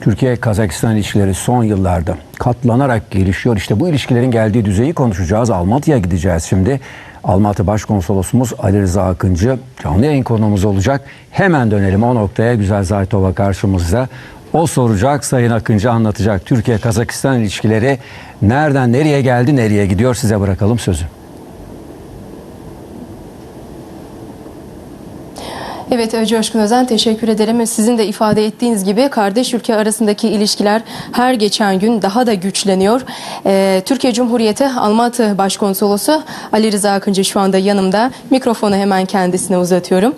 Türkiye-Kazakistan ilişkileri son yıllarda katlanarak gelişiyor. İşte bu ilişkilerin geldiği düzeyi konuşacağız. Almatı'ya gideceğiz şimdi. Almatı Başkonsolosumuz Ali Rıza Akıncı canlı yayın konuğumuz olacak. Hemen dönelim o noktaya. Güzel Zaytova karşımızda. O soracak, Sayın Akıncı anlatacak. Türkiye-Kazakistan ilişkileri nereden nereye geldi, nereye gidiyor size bırakalım sözü. Evet e, Coşkun Özen teşekkür ederim. Sizin de ifade ettiğiniz gibi kardeş ülke arasındaki ilişkiler her geçen gün daha da güçleniyor. Ee, Türkiye Cumhuriyeti Almatı Başkonsolosu Ali Rıza Akıncı şu anda yanımda. Mikrofonu hemen kendisine uzatıyorum.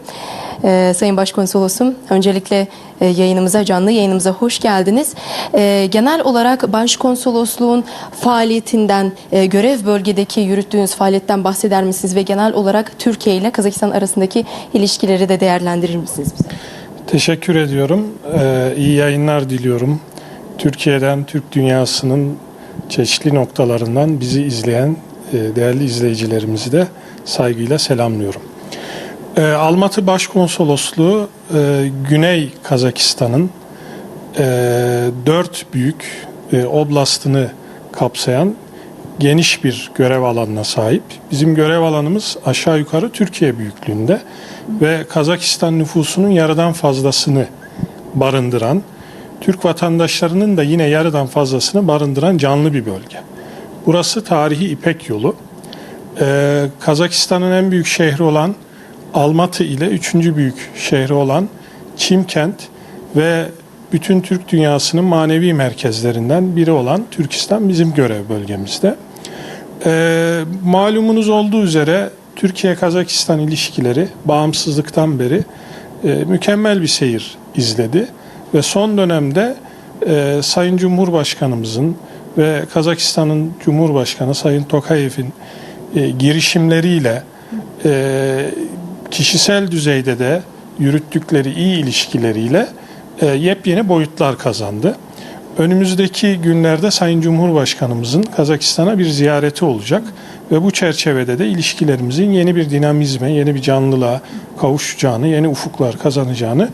Ee, Sayın Başkonsolosum öncelikle e, yayınımıza canlı yayınımıza hoş geldiniz. Ee, genel olarak başkonsolosluğun faaliyetinden e, görev bölgedeki yürüttüğünüz faaliyetten bahseder misiniz ve genel olarak Türkiye ile Kazakistan arasındaki ilişkileri de değerlendirir misiniz bize? Teşekkür ediyorum. Ee, iyi yayınlar diliyorum. Türkiye'den, Türk dünyasının çeşitli noktalarından bizi izleyen e, değerli izleyicilerimizi de saygıyla selamlıyorum. Ee, Almatı Başkonsolosluğu e, Güney Kazakistan'ın e, dört büyük e, oblastını kapsayan geniş bir görev alanına sahip. Bizim görev alanımız aşağı yukarı Türkiye büyüklüğünde ve Kazakistan nüfusunun yarıdan fazlasını barındıran, Türk vatandaşlarının da yine yarıdan fazlasını barındıran canlı bir bölge. Burası tarihi İpek yolu. Ee, Kazakistan'ın en büyük şehri olan Almatı ile üçüncü büyük şehri olan Çimkent ve bütün Türk dünyasının manevi merkezlerinden biri olan Türkistan bizim görev bölgemizde. Ee, malumunuz olduğu üzere Türkiye-Kazakistan ilişkileri bağımsızlıktan beri e, mükemmel bir seyir izledi ve son dönemde e, Sayın Cumhurbaşkanımızın ve Kazakistan'ın Cumhurbaşkanı Sayın Tokayev'in e, girişimleriyle e, kişisel düzeyde de yürüttükleri iyi ilişkileriyle e, yepyeni boyutlar kazandı. Önümüzdeki günlerde Sayın Cumhurbaşkanımızın Kazakistan'a bir ziyareti olacak ve bu çerçevede de ilişkilerimizin yeni bir dinamizme, yeni bir canlılığa kavuşacağını, yeni ufuklar kazanacağını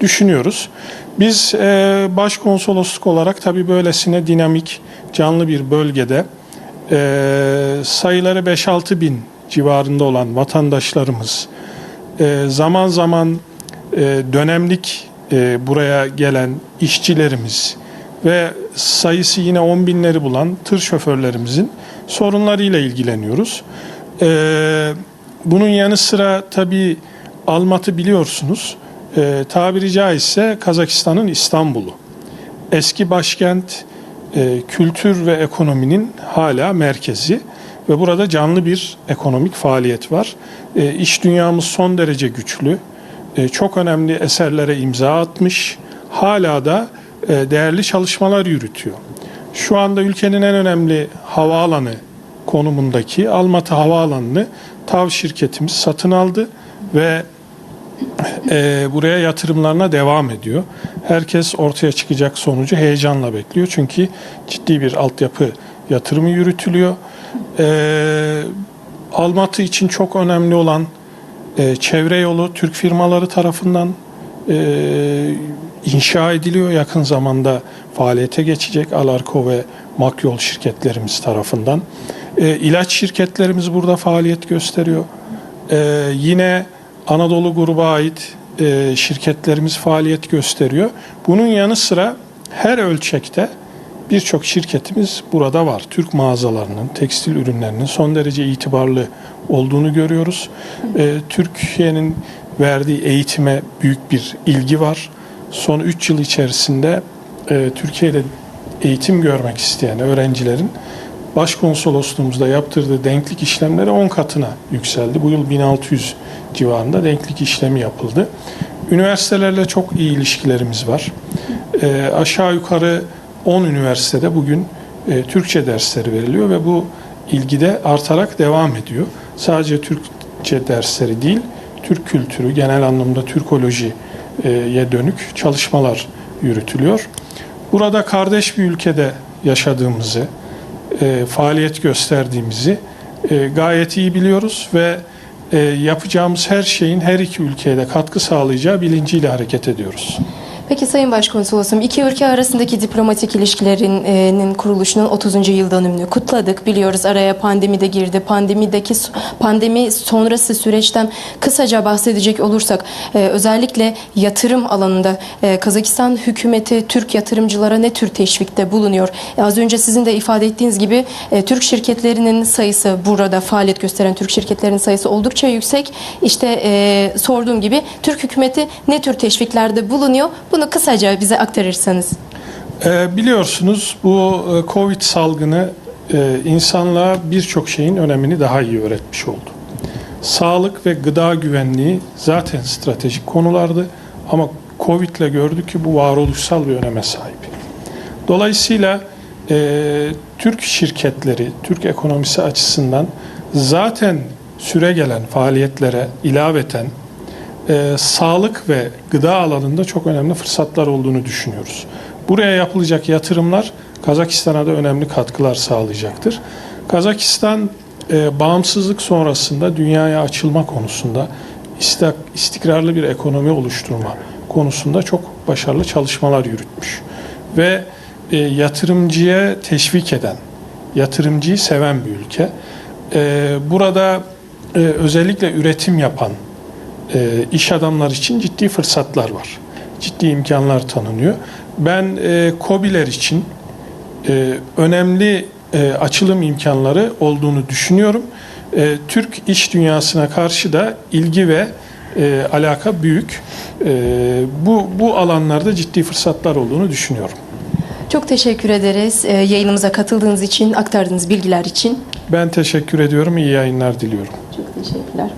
düşünüyoruz. Biz e, başkonsolosluk olarak tabii böylesine dinamik, canlı bir bölgede e, sayıları 5-6 bin civarında olan vatandaşlarımız, e, zaman zaman e, dönemlik e, buraya gelen işçilerimiz ve sayısı yine 10 binleri bulan tır şoförlerimizin sorunlarıyla ilgileniyoruz. E, bunun yanı sıra tabii Almatı biliyorsunuz e, tabiri caizse Kazakistan'ın İstanbul'u. Eski başkent e, kültür ve ekonominin hala merkezi ve burada canlı bir ekonomik faaliyet var. E, iş dünyamız son derece güçlü. E, çok önemli eserlere imza atmış. Hala da e, değerli çalışmalar yürütüyor. Şu anda ülkenin en önemli havaalanı konumundaki Almatı Havaalanı'nı TAV şirketimiz satın aldı ve e, buraya yatırımlarına devam ediyor. Herkes ortaya çıkacak sonucu heyecanla bekliyor. Çünkü ciddi bir altyapı yatırımı yürütülüyor. E, Almatı için çok önemli olan e, çevre yolu Türk firmaları tarafından e, inşa ediliyor. Yakın zamanda faaliyete geçecek Alarko ve Makyol şirketlerimiz tarafından. E, ilaç şirketlerimiz burada faaliyet gösteriyor. E, yine Anadolu gruba ait e, şirketlerimiz faaliyet gösteriyor. Bunun yanı sıra her ölçekte birçok şirketimiz burada var. Türk mağazalarının, tekstil ürünlerinin son derece itibarlı olduğunu görüyoruz. E, Türkiye'nin verdiği eğitime büyük bir ilgi var. Son 3 yıl içerisinde e, Türkiye'de eğitim görmek isteyen öğrencilerin başkonsolosluğumuzda yaptırdığı denklik işlemleri 10 katına yükseldi. Bu yıl 1600 civarında denklik işlemi yapıldı. Üniversitelerle çok iyi ilişkilerimiz var. E, aşağı yukarı 10 üniversitede bugün e, Türkçe dersleri veriliyor ve bu ilgide artarak devam ediyor. Sadece Türkçe dersleri değil, Türk kültürü, genel anlamda Türkolojiye dönük çalışmalar yürütülüyor. Burada kardeş bir ülkede yaşadığımızı, e, faaliyet gösterdiğimizi e, gayet iyi biliyoruz ve e, yapacağımız her şeyin her iki ülkeye de katkı sağlayacağı bilinciyle hareket ediyoruz. Peki Sayın Başkonsolosum, iki ülke arasındaki diplomatik ilişkilerinin kuruluşunun 30. yıl dönümünü kutladık. Biliyoruz araya pandemi de girdi. Pandemideki pandemi sonrası süreçten kısaca bahsedecek olursak e, özellikle yatırım alanında e, Kazakistan hükümeti Türk yatırımcılara ne tür teşvikte bulunuyor? E, az önce sizin de ifade ettiğiniz gibi Türk şirketlerinin sayısı burada faaliyet gösteren Türk şirketlerinin sayısı oldukça yüksek. İşte sorduğum gibi Türk hükümeti ne tür teşviklerde bulunuyor? Bunu kısaca bize aktarırsanız. Ee, biliyorsunuz bu e, Covid salgını e, insanlığa birçok şeyin önemini daha iyi öğretmiş oldu. Sağlık ve gıda güvenliği zaten stratejik konulardı ama Covid ile gördük ki bu varoluşsal bir öneme sahip. Dolayısıyla e, Türk şirketleri, Türk ekonomisi açısından zaten süre gelen faaliyetlere ilaveten e, sağlık ve gıda alanında çok önemli fırsatlar olduğunu düşünüyoruz. Buraya yapılacak yatırımlar Kazakistan'a da önemli katkılar sağlayacaktır. Kazakistan e, bağımsızlık sonrasında dünyaya açılma konusunda istikrarlı bir ekonomi oluşturma konusunda çok başarılı çalışmalar yürütmüş. Ve e, yatırımcıya teşvik eden, yatırımcıyı seven bir ülke. E, burada e, özellikle üretim yapan e, iş adamlar için ciddi fırsatlar var. Ciddi imkanlar tanınıyor. Ben e, KOBİ'ler için e, önemli e, açılım imkanları olduğunu düşünüyorum. E, Türk iş dünyasına karşı da ilgi ve e, alaka büyük. E, bu bu alanlarda ciddi fırsatlar olduğunu düşünüyorum. Çok teşekkür ederiz e, yayınımıza katıldığınız için, aktardığınız bilgiler için. Ben teşekkür ediyorum. İyi yayınlar diliyorum. Çok teşekkürler.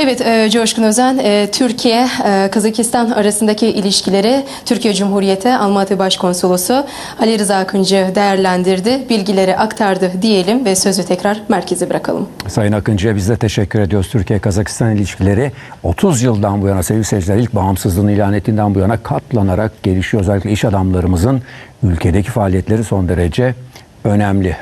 Evet, e, Coşkun Özen, e, Türkiye, e, Kazakistan arasındaki ilişkileri Türkiye Cumhuriyeti Almaty Başkonsolosu Ali Rıza Akıncı değerlendirdi, bilgileri aktardı diyelim ve sözü tekrar merkeze bırakalım. Sayın Akıncı'ya biz de teşekkür ediyoruz. Türkiye-Kazakistan ilişkileri 30 yıldan bu yana sevgili seyirciler ilk bağımsızlığını ilan ettiğinden bu yana katlanarak gelişiyor. Özellikle iş adamlarımızın ülkedeki faaliyetleri son derece önemli.